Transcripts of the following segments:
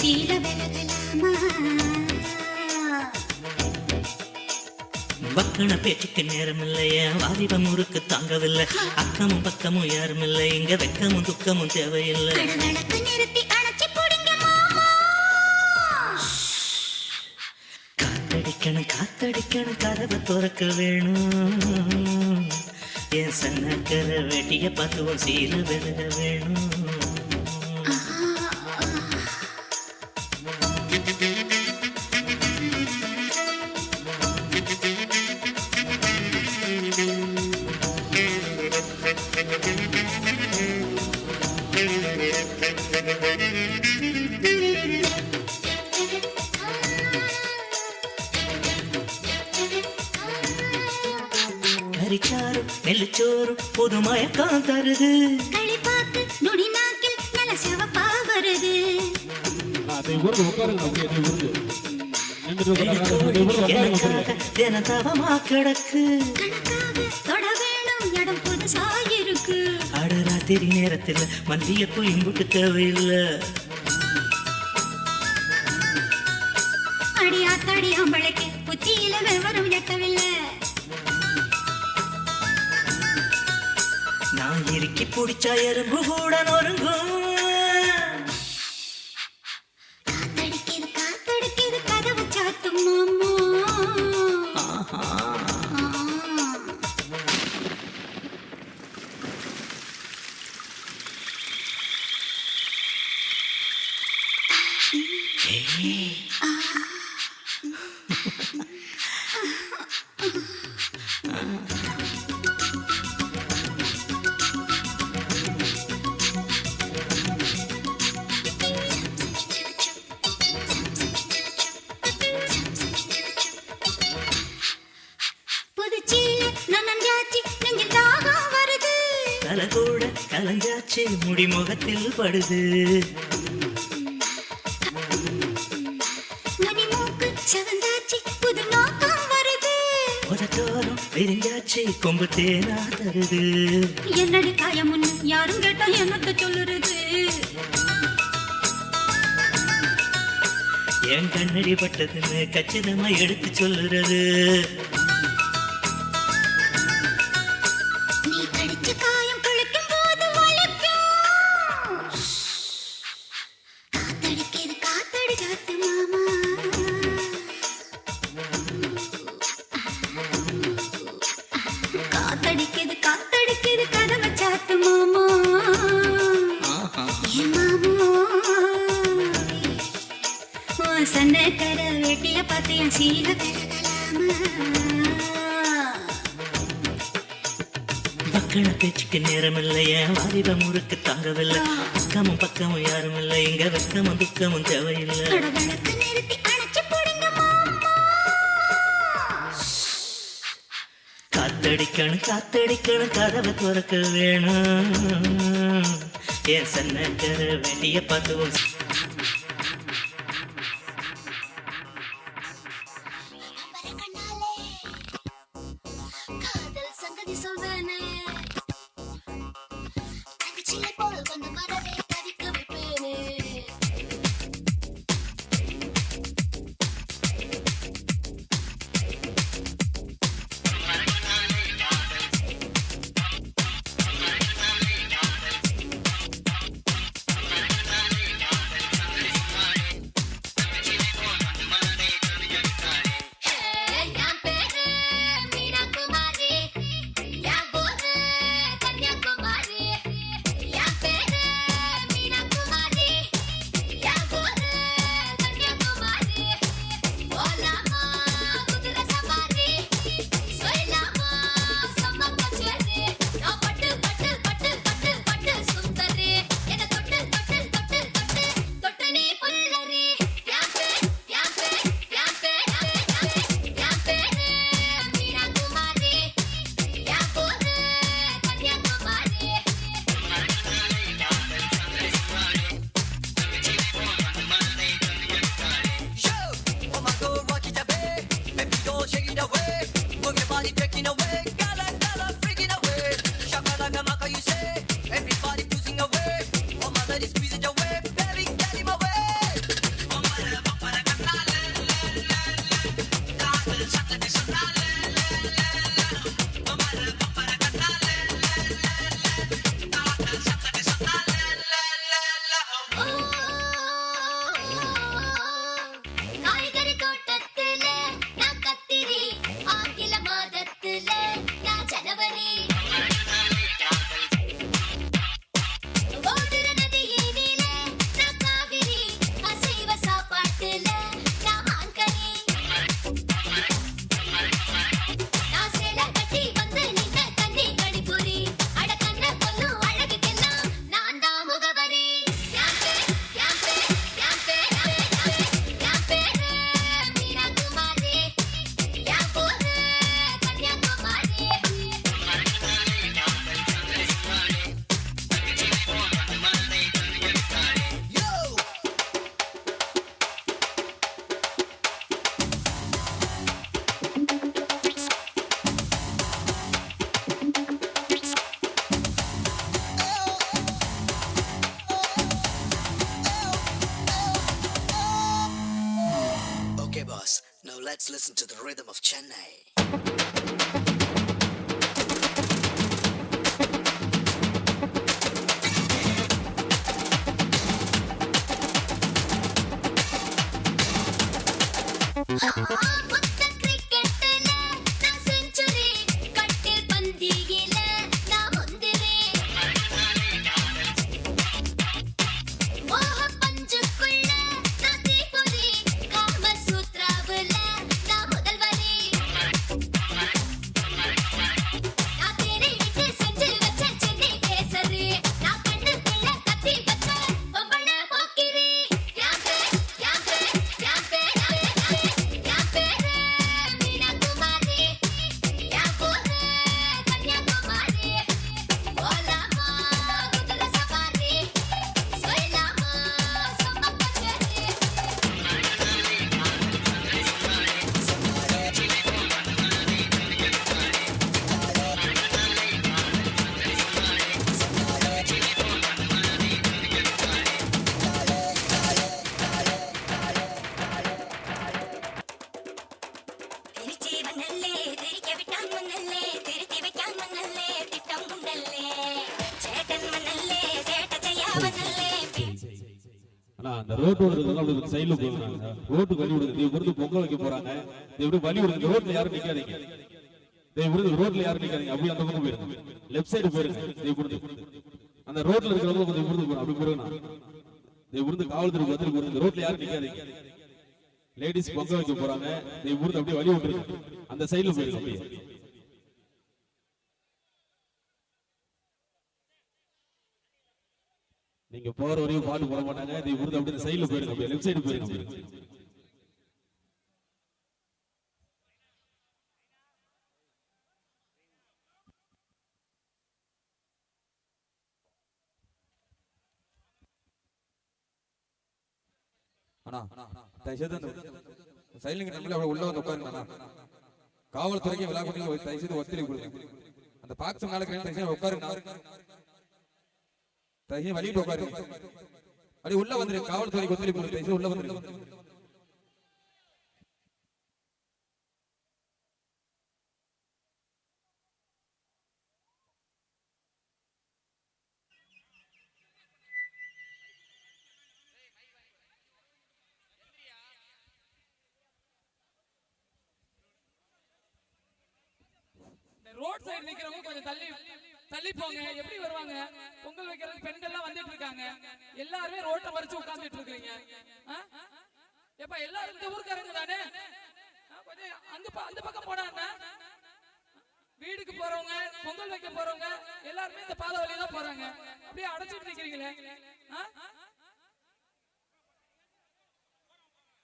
சீல விலகலாமா பக்கன பேச்சுக்கு நேரம் இல்லையே வாலிபம் முறுக்கு தாங்கவில்லை. அக்கமும் பக்கமும் யாரும் இல்லை இங்க வெக்கமும் துக்கமும் தேவையில்லை. காத்தடிக்கணும் காத்தடிக்கணும் கதவை திறக்க வேணும். என் சன்னக்கர வெட்டிய பார்த்துவோம் சீல விலக வேணும். புது மயக்கம் தருது. களிப்பாக்கு நுனி நாக்கில் நல்ல சிவப்பா வருது. அதை ஊர்ந்து உட்காருங்க அப்படியே அதை அப்படியே தினத்தவமா கிடக்கு. கணக்காக தொட வேணும் இடம் புதுசா இருக்கு அடராத்திரி நேரத்தில் மல்லிகைப்பூ இம்புட்டு தேவையில்லை. அடியாத்தாடி அம்பளைக்கு பிடிச்சா எறும்பு கூட நொறுங்கும். காத்தடிக்குது காத்தடிக்குது படுது. விரிஞ்சாச்சு கொம்பு தேனா தருது. என்னடி காயமுன்னு யாரும் கேட்டா என்னத்த சொல்லுறது? என் கண்ணடி பட்டதுன்னு கச்சிதமா எடுத்து சொல்லுறது. வெட்டிய பார்த்து என் சீல மக்கள பேச்சுக்கு நேரம் இல்லையே வாலிப முறுக்கு தாங்கவில்லை அக்கமும் பக்கமும் யாரும் இல்லை இங்க வெக்கமும் துக்கமும் தேவையில்லை. காத்தடிக்கணும் காத்தடிக்கணும் கதவை திறக்க வேணும். என் சன்னக்கர வேண்டிய பார்த்துவோம். このままで ஆனா அந்த ரோட்டோட இருக்கிறதுனால அப்படி போயிருந்தாங்க ரோட்டுக்கு வழி விடுங்க. நீங்க விருது பொங்க வைக்க போறாங்க. நீங்க எப்படி வழி விடுங்க? ரோட்ல யாரும் நிக்காதீங்க. நீங்க விருது ரோட்ல யாரும் நிக்காதீங்க. அப்படி அந்த பக்கம் போயிருங்க. லெஃப்ட் சைடு போயிருங்க. நீங்க விருது அந்த ரோட்ல இருக்கிறவங்க கொஞ்சம் விருது போறோம் அப்படி போயிருங்க. நீங்க விருது காவல்துறை வந்துருக்கு விருது ரோட்ல யாரும் நிக்காதீங்க. லேடிஸ் பொங்க வைக்க போறாங்க. நீங்க விருது அப்படியே வழி விட்டுருங்க. அந்த சைடுல போயிருங்க அப்படியே. நீங்க போற வரையும் பாட்டு போட மாட்டாங்க. நீ விருது அப்படியே சைடுல போயிருங்க லெஃப்ட் சைடு போயிருங்க அப்படியே. அண்ணா தயவுசெய்து அந்த அவ்வளவு உள்ள வந்து உட்காருங்க அண்ணா. காவல்துறைக்கு விழா கொண்டு தயவுசெய்து ஒத்துழைப்பு கொடுங்க. அந்த பாக்ஸ் மேல இருக்கிற தயவுசெய்து உட்காருங்க தயவுசெய்து வழிட்டு உட்காருங்க. அப்படி உள்ள வந்துரு காவல்துறைக்கு ஒத்துழைப்பு கொடுத்து உள்ள வந்துரு ரோட் சைடு நிக்கிறவங்க கொஞ்சம் தள்ளி தள்ளி போங்க. எப்படி வருவாங்க? பொங்கல் வைக்கிறது பெண்கள்லாம் வந்துட்டு இருக்காங்க. எல்லாருமே ரோட்டை மறிச்சு உட்கார்ந்துட்டு இருக்கீங்க எப்ப எல்லாரும் இந்த ஊருக்காரங்க தானே? கொஞ்சம் அங்க ப- அந்த பக்கம் போனா வீடுக்கு போறவங்க பொங்கல் வைக்க போறவங்க எல்லாருமே இந்த பாதை வழியா தான் போறாங்க. அப்படியே அடைச்சிட்டு நிக்கிறீங்களே.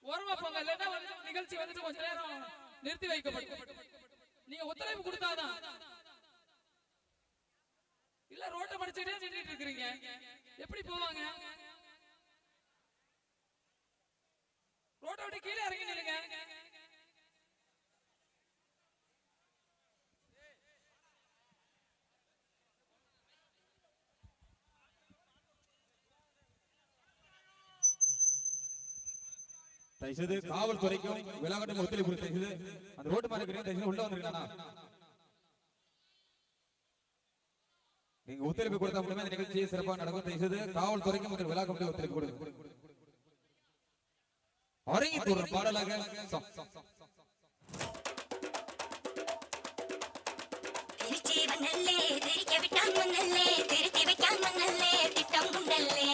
ஓரமா போங்க. இல்லைன்னா வந்து நிகழ்ச்சி வந்துட்டு கொஞ்ச நேரம் நிறுத்தி வைக்கப்படும். நீங்க ஒத்துழைப்பு கொடுத்தாதான் இல்ல ரோட்டை மடிச்சுட்டே நின்றுட்டு இருக்கிறீங்க. எப்படி போவாங்க? ரோட்டை விட்டு கீழே இறங்கி நில்லுங்க. தயவுசெய்து காவல்துறைக்கும் விழாக்கட்டும் ஒத்துழைப்பு தயவுசெய்து அந்த ரோட்டு மாதிரி தயவுசெய்து உள்ள வந்திருக்கானா அண்ணா நீங்க ஒத்துழைப்பு கொடுத்த மட்டுமே இந்த நிகழ்ச்சியை சிறப்பாக நடக்கும். செய்து காவல்துறைக்கும் முதல் விழா கமிட்டி ஒத்துழைப்பு கொடுக்கும் அரங்கி தூர பாடலாக திருச்சி வந்தல்லே திரிக்க விட்டான் வந்தல்லே திருத்தி வைக்கான் வந்தல்லே திட்டம் உண்டல்லே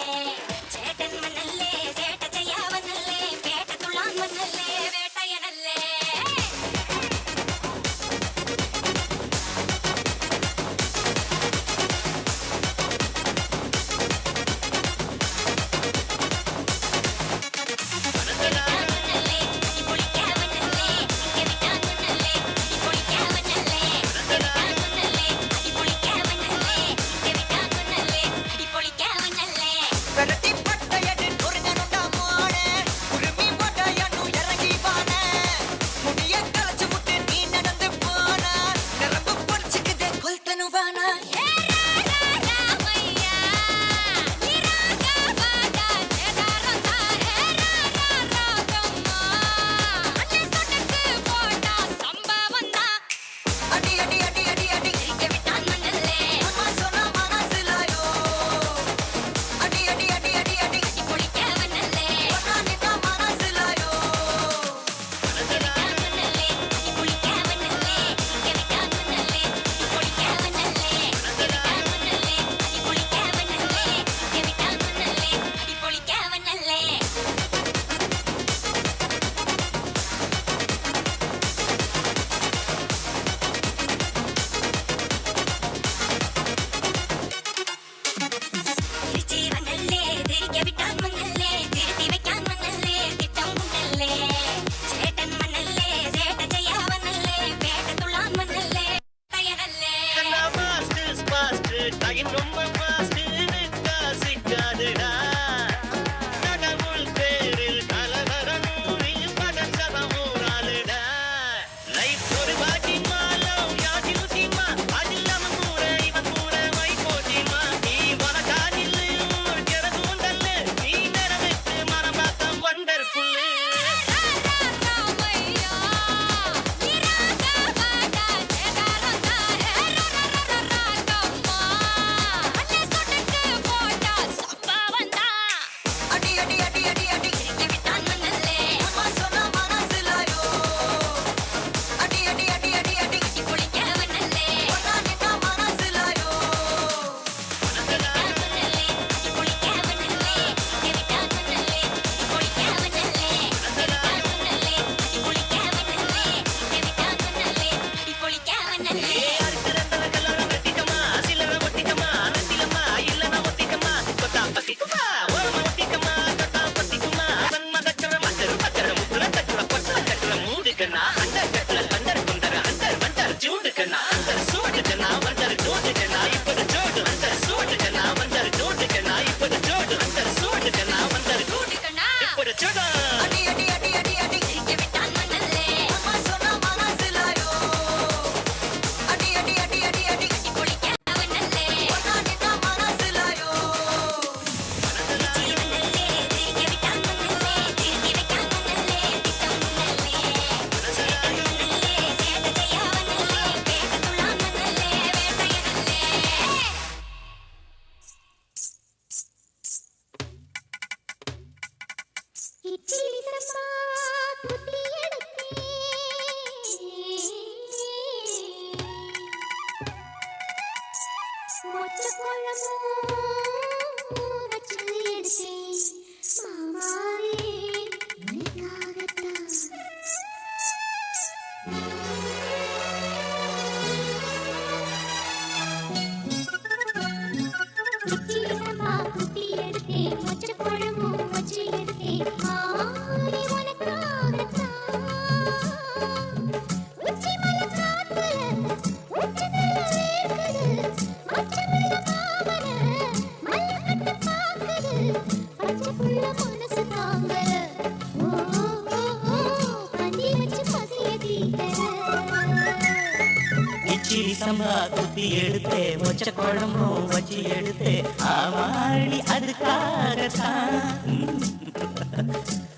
எடுத்தே மொச்ச குழம்பும் வச்சு எடுத்தே ஆமாடி அதுக்காகத்தான்.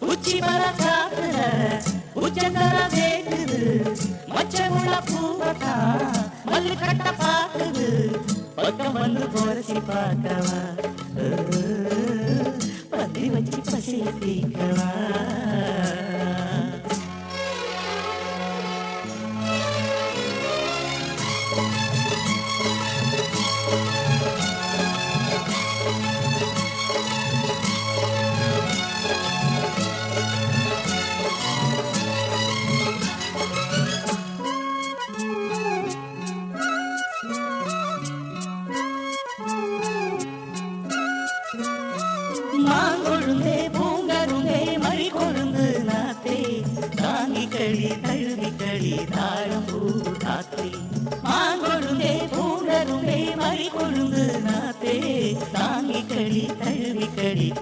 உச்சி மர காத்துல உச்சந்தர வேக்குது மொச்ச முள பூவத்தான். மல்லு கட்ட பாக்குது பக்கம் வந்து போரசி பார்க்கவா. பத்தி வச்சு பசி தீக்கவா மாங்கொழுந்தே பூங்கருந்தே மறி கொழுந்து நாத்தே. தாங்கி களி தழுவி களி தாழம் பூ காத்தே. மாங்கொழுந்தே பூங்கருந்தே மறி கொழுந்து நாத்தே. தாங்கி களி தழுவி களி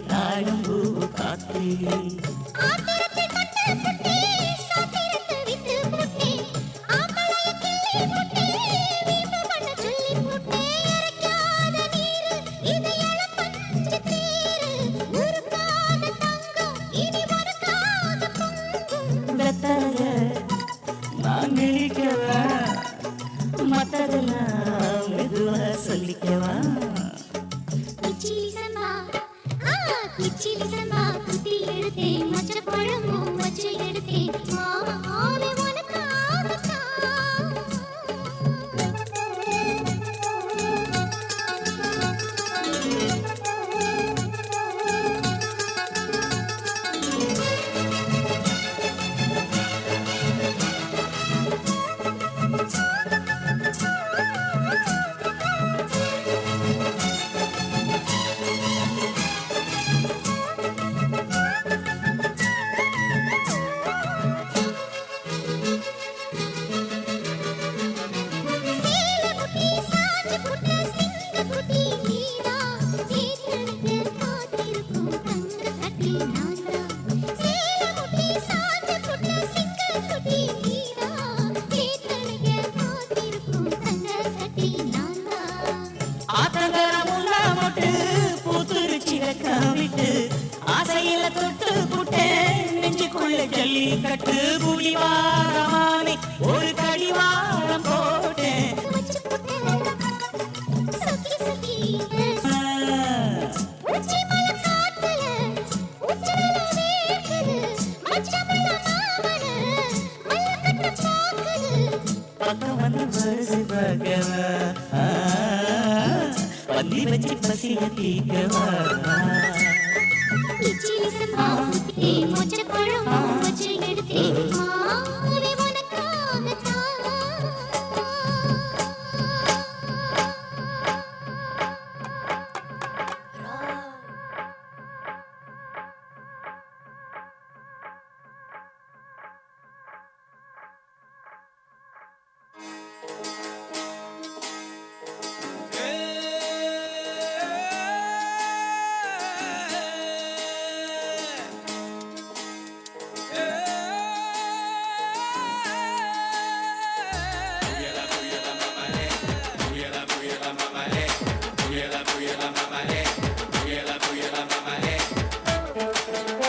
ஜல்லிக்கட்டு புலிவாரமானே ஒரு மல்லக்கட்டு பாக்குது பக்கம் வந்து வருது பகவா பந்தி வச்சு பசிய தீக்கவா? கிச்சிலி மொச்ச Mm-hmm.